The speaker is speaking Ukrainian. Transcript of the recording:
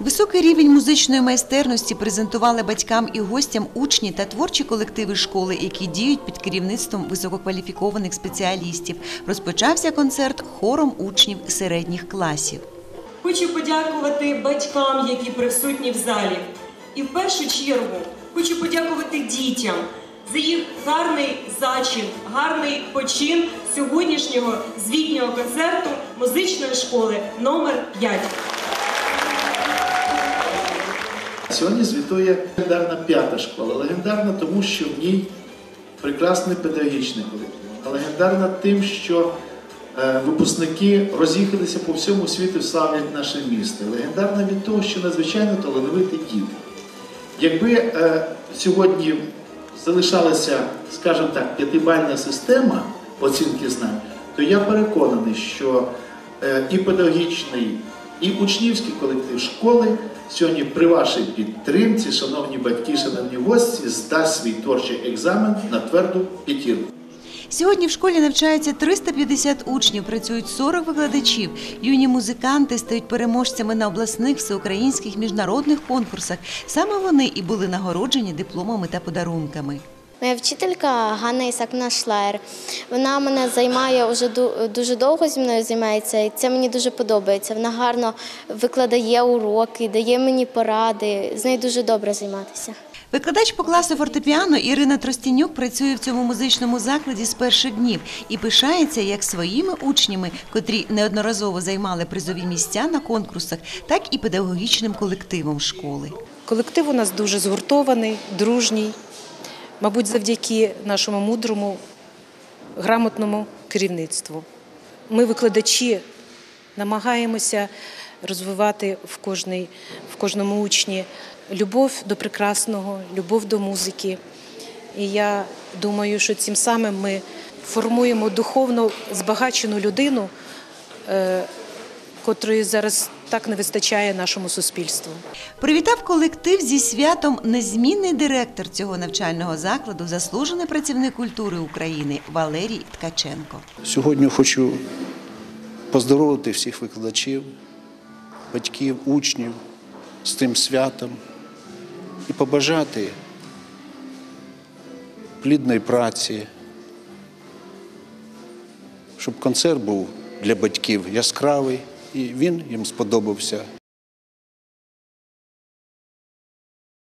Високий рівень музичної майстерності презентували батькам і гостям учні та творчі колективи школи, які діють під керівництвом висококваліфікованих спеціалістів. Розпочався концерт хором учнів середніх класів. Хочу подякувати батькам, які присутні в залі. І в першу чергу хочу подякувати дітям за їх гарний зачин, гарний почин сьогоднішнього звітнього концерту музичної школи номер 5. Сьогодні звітує легендарна п'ята школа. Легендарна тому, що в ній прекрасний педагогічний колектив. Легендарна тим, що е, випускники роз'їхалися по всьому світу славлять наше місто. Легендарна від того, що надзвичайно талановиті діти. Якби е, сьогодні залишалася, скажімо так, п'ятибальна система оцінки знань, то я переконаний, що е, і педагогічний, і учнівський колектив школи сьогодні при вашій підтримці, шановні батьки, шановні гості, здасть свій творчий екзамен на тверду п'ятірку. Сьогодні в школі навчається 350 учнів, працюють 40 викладачів. Юні музиканти стають переможцями на обласних, всеукраїнських міжнародних конкурсах. Саме вони і були нагороджені дипломами та подарунками. Моя вчителька Ганна Ісакна Шлаєр. Вона мене займає вже дуже довго зі мною займається, і це мені дуже подобається. Вона гарно викладає уроки, дає мені поради. З нею дуже добре займатися. Викладач по класу фортепіано Ірина Тростінюк працює в цьому музичному закладі з перших днів і пишається як своїми учнями, котрі неодноразово займали призові місця на конкурсах, так і педагогічним колективом школи. Колектив у нас дуже згуртований, дружній, мабуть, завдяки нашому мудрому, грамотному керівництву. Ми, викладачі, намагаємося розвивати в, кожній, в кожному учні любов до прекрасного, любов до музики. І я думаю, що цим самим ми формуємо духовно збагачену людину, е, котрої зараз так не вистачає нашому суспільству. Привітав колектив зі святом незмінний директор цього навчального закладу, заслужений працівник культури України Валерій Ткаченко. Сьогодні хочу поздоровити всіх викладачів, батьків, учнів з тим святом і побажати плідної праці, щоб концерт був для батьків яскравий і він їм сподобався